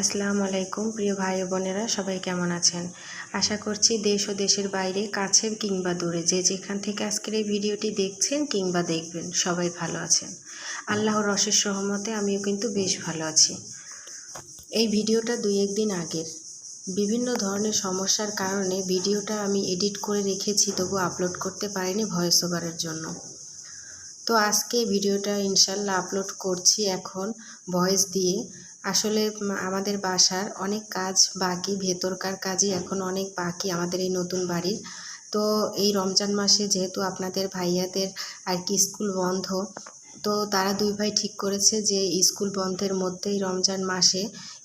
আসসালামু আলাইকুম, প্রিয় ভাই বোনেরা, সবাই কেমন আছেন? আশা করছি দেশ ও দেশের বাইরে কাছে কিংবা দূরে, যে যেখান থেকে আজকের এই ভিডিওটি দেখছেন কিংবা দেখবেন, সবাই ভালো আছেন। আল্লাহর অশেষ সহমতে আমিও কিন্তু বেশ ভালো আছি। এই ভিডিওটা দুই একদিন আগের। বিভিন্ন ধরনের সমস্যার কারণে ভিডিওটা আমি এডিট করে রেখেছি, তবু আপলোড করতে পারিনি ভয়েস ওভারের জন্য। তো আজকে ভিডিওটা ইনশাল্লাহ আপলোড করছি এখন ভয়েস দিয়ে। আসলে আমাদের বাসার অনেক কাজ বাকি, ভেতরকার কাজই এখন অনেক বাকি আমাদের এই নতুন বাড়ির। তো এই রমজান মাসে যেহেতু আপনাদের ভাইয়াদের আর কি স্কুল বন্ধ, তো তারা দুই ভাই ঠিক করেছে যে স্কুল বন্ধের মধ্যেই রমজান মাসে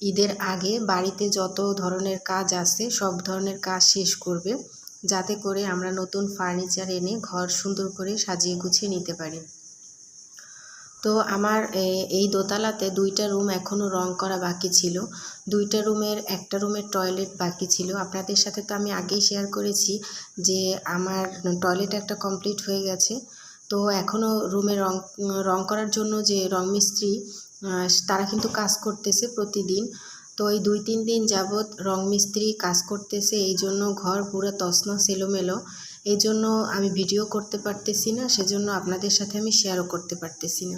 ঈদের আগে বাড়িতে যত ধরনের কাজ আছে সব ধরনের কাজ শেষ করবে, যাতে করে আমরা নতুন ফার্নিচার এনে ঘর সুন্দর করে সাজিয়ে গুছিয়ে নিতে পারি। তো আমার এই দোতলাতে দুইটা রুম এখনও রং করা বাকি ছিল। দুইটা রুমের, একটা রুমের টয়লেট বাকি ছিল। আপনাদের সাথে তো আমি আগেই শেয়ার করেছি যে আমার টয়লেট একটা কমপ্লিট হয়ে গেছে। তো এখনও রুমে রং রং করার জন্য যে রং মিস্ত্রি তারা কিন্তু কাজ করতেছে প্রতিদিন। তো এই দুই তিন দিন যাবৎ রং মিস্ত্রি কাজ করতেছে, এই জন্য ঘর পুরো তছনছ এলোমেলো। এই জন্য আমি ভিডিও করতে পারতেছি না, সেজন্য আপনাদের সাথে আমি শেয়ারও করতে পারতেছি না।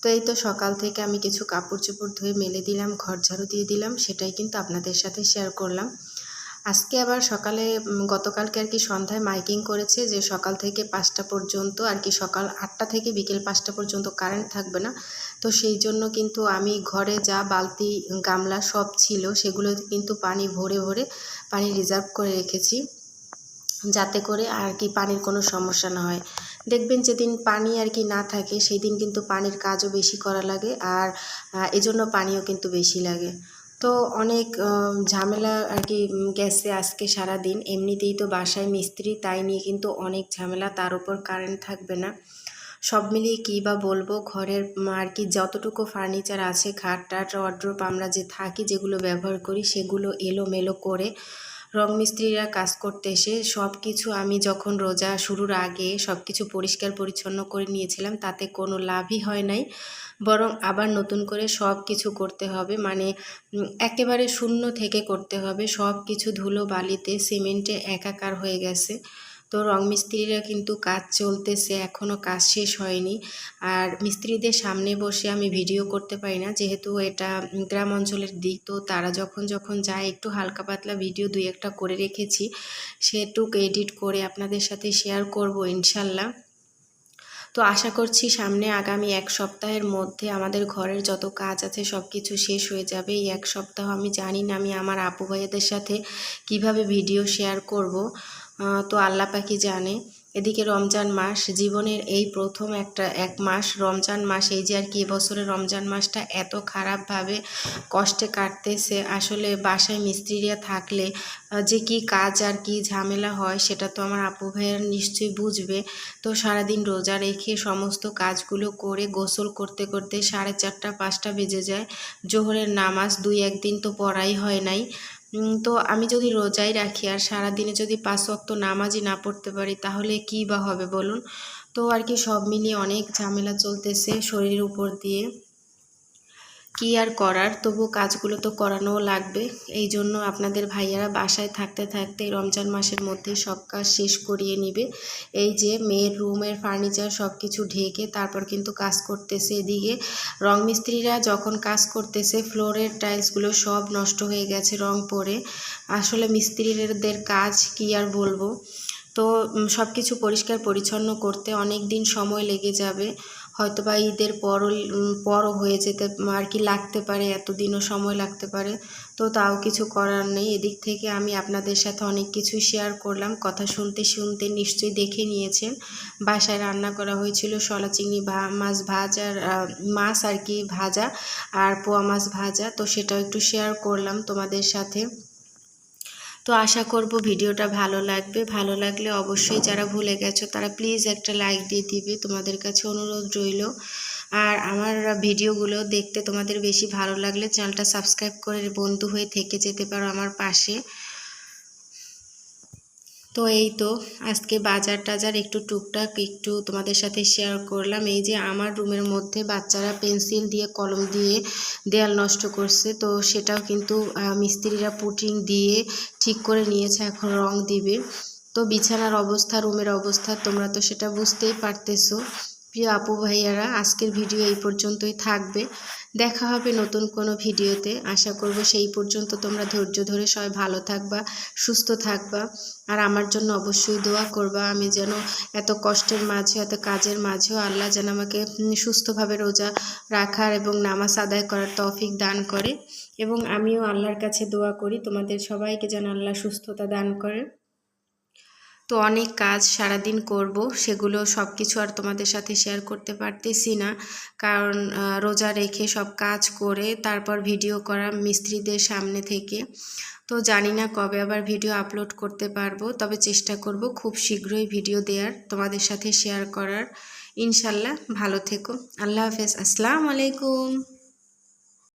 তো এই তো সকাল থেকে আমি কিছু কাপড় চোপড় ধুয়ে মেলে দিলাম, ঘর ঝাড়ু দিয়ে দিলাম, সেটাই কিন্তু আপনাদের সাথে শেয়ার করলাম। আজকে আবার সকালে গতকালকে আর কি সন্ধ্যায় মাইকিং করেছে যে সকাল থেকে পাঁচটা পর্যন্ত আর কি সকাল আটটা থেকে বিকেল পাঁচটা পর্যন্ত কারেন্ট থাকবে না। তো সেই জন্য কিন্তু আমি ঘরে যা বালতি, গামলা সব ছিল সেগুলোতে কিন্তু পানি ভরে ভরে পানি রিজার্ভ করে রেখেছি। যাতে করে আর কি পানির কোনো সমস্যা না হয়। দেখবেন যেদিন পানি আর কি না থাকে সেই দিন কিন্তু পানির কাজও বেশি করা লাগে আর এজন্য পানিও কিন্তু বেশি লাগে। তো অনেক ঝামেলা আর কি গেছে আজকে সারা দিন এমনিতেই তো বাসায় মিস্ত্রি, তাই নিয়ে কিন্তু অনেক ঝামেলা, তার উপর কারেন্ট থাকবে না। সব মিলিয়ে কী বা বলব, ঘরের আর কি যতটুকু ফার্নিচার আছে খাট টাট ওয়ার্ড্রোপ আমরা যে থাকি, যেগুলো ব্যবহার করি, সেগুলো এলোমেলো করে রং মিস্ত্রিরা কাজ করতে এসে সব কিছু আমি যখন রোজা শুরুর আগে সব কিছু পরিষ্কার পরিচ্ছন্ন করে নিয়েছিলাম, তাতে কোনো লাভই হয় নাই। বরং আবার নতুন করে সব কিছু করতে হবে। মানে একেবারে শূন্য থেকে করতে হবে। সব কিছু ধুলো, বালিতে, সিমেন্টে একাকার হয়ে গেছে। তো রং মিস্ত্রিরা কিন্তু কাজ চলতেছে এখনও কাজ শেষ হয়নি। আর মিস্ত্রিদের সামনে বসে আমি ভিডিও করতে পারি না, যেহেতু এটা গ্রাম অঞ্চলের দিক, তো তারা যখন যখন যায়, একটু হালকা পাতলা ভিডিও দুই একটা করে রেখেছি। সেটুক এডিট করে আপনাদের সাথে শেয়ার করব ইনশাল্লাহ। তো আশা করছি সামনে আগামী এক সপ্তাহের মধ্যে আমাদের ঘরের যত কাজ আছে সব কিছু শেষ হয়ে যাবে। এই এক সপ্তাহ আমি জানি না আমি আমার আপু ভাইয়াদের সাথে কীভাবে ভিডিও শেয়ার করব। তো আল্লাহ পাখি জানে। এদিকে রমজান মাস, জীবনের এই প্রথম একটা এক মাস, রমজান মাস, এই যে আর কি এবছরের রমজান মাসটা এত খারাপভাবে কষ্টে কাটতেছে, আসলে বাসায় মিস্ত্রিরা থাকলে যে কি কাজ আর কি ঝামেলা হয় সেটা তো আমার আপু ভাইয়ের নিশ্চয়ই বুঝবে। তো সারাদিন রোজা রেখে সমস্ত কাজগুলো করে গোসল করতে করতে সাড়ে চারটা, পাঁচটা বেজে যায়। জোহরের নামাজ দুই একদিন তো পড়াই হয় নাই। তো আমি যদি রোজাই রাখি আর সারাদিনে যদি পাঁচ অক্ত নামাজই না পড়তে পারি, তাহলে কি বা হবে বলুন? তো আর কি সব মিলিয়ে অনেক ঝামেলা চলতেছে শরীরের উপর দিয়ে। কি আর করার? তবু কাজগুলো তো করানোও লাগবে। এই জন্য আপনাদের ভাইয়ারা বাসায় থাকতে থাকতে রমজান মাসের মধ্যে সব কাজ শেষ করিয়ে নিবে। এই যে মেয়ের রুমের ফার্নিচার সব কিছু ঢেকে তারপর কিন্তু কাজ করতেছে এদিকে। রং মিস্ত্রিরা যখন কাজ করতেছে, ফ্লোরের টাইলসগুলো সব নষ্ট হয়ে গেছে রং পরে। আসলে মিস্ত্রিদের কাজ কি আর বলব? তো সব কিছু পরিষ্কার পরিচ্ছন্ন করতে অনেক দিন সময় লেগে যাবে। হয়তো বা ঈদের পরও পরও হয়ে যেতে আর কি লাগতে পারে, এতদিনও সময় লাগতে পারে। তো তাও কিছু করার নেই। এদিক থেকে আমি আপনাদের সাথে অনেক কিছু শেয়ার করলাম। কথা শুনতে শুনতে নিশ্চয়ই দেখে নিয়েছেন। বাসায় রান্না করা হয়েছিল শলা চিংড়ি মাছ ভাজার মাছ আর কি ভাজা, আর পোয়া মাছ ভাজা। তো সেটাও একটু শেয়ার করলাম তোমাদের সাথে। তো আশা করব ভিডিওটা ভালো লাগবে। ভালো লাগলে অবশ্যই যারা ভুলে গেছো, তারা প্লিজ একটা লাইক দিয়ে দিবে। তোমাদের কাছে অনুরোধ রইল। আর আমার ভিডিওগুলো দেখতে তোমাদের বেশি ভালো লাগলে চ্যানেলটা সাবস্ক্রাইব করে বন্ধু হয়ে থেকে যেতে পারো আমার পাশে। তো এই তো, আজকে বাজার টাজার একটু টুকটাক, একটু তোমাদের সাথে শেয়ার করলাম। এই যে আমার রুমের মধ্যে বাচ্চারা পেন্সিল দিয়ে, কলম দিয়ে দেয়াল নষ্ট করছে, তো সেটাও কিন্তু মিস্ত্রিরা পুটিং দিয়ে ঠিক করে নিয়েছে, এখন রং দিবে। তো বিছানার অবস্থা, রুমের অবস্থা, তোমরা তো সেটা বুঝতেই পারতেছো। প্রিয় আপু ভাইয়ারা, আজকের ভিডিও এই পর্যন্তই থাকবে। দেখা হবে নতুন কোনো ভিডিওতে। আশা করব সেই পর্যন্ত তোমরা ধৈর্য ধরে সবাই ভালো থাকবা, সুস্থ থাকবা। আর আমার জন্য অবশ্যই দোয়া করবা, আমি যেন এত কষ্টের মাঝে এত কাজের মাঝেও আল্লাহ যেন আমাকে সুস্থভাবে রোজা রাখার এবং নামাজ আদায় করার তৌফিক দান করে। এবং আমিও আল্লাহর কাছে দোয়া করি। তোমাদের সবাইকে যেন আল্লাহ সুস্থতা দান করে। তো অনেক কাজ সারাদিন করব, সেগুলো সব কিছু আর তোমাদের সাথে শেয়ার করতে পারতেছি না। কারণ রোজা রেখে সব কাজ করে তারপর ভিডিও করা মিস্ত্রিদের সামনে থেকে। তো জানি না কবে আবার ভিডিও আপলোড করতে পারব, তবে চেষ্টা করব খুব শীঘ্রই ভিডিও দেওয়ার তোমাদের সাথে শেয়ার করার। ইনশাল্লাহ ভালো থেকো। আল্লাহ হাফেজ। আসসালামু আলাইকুম।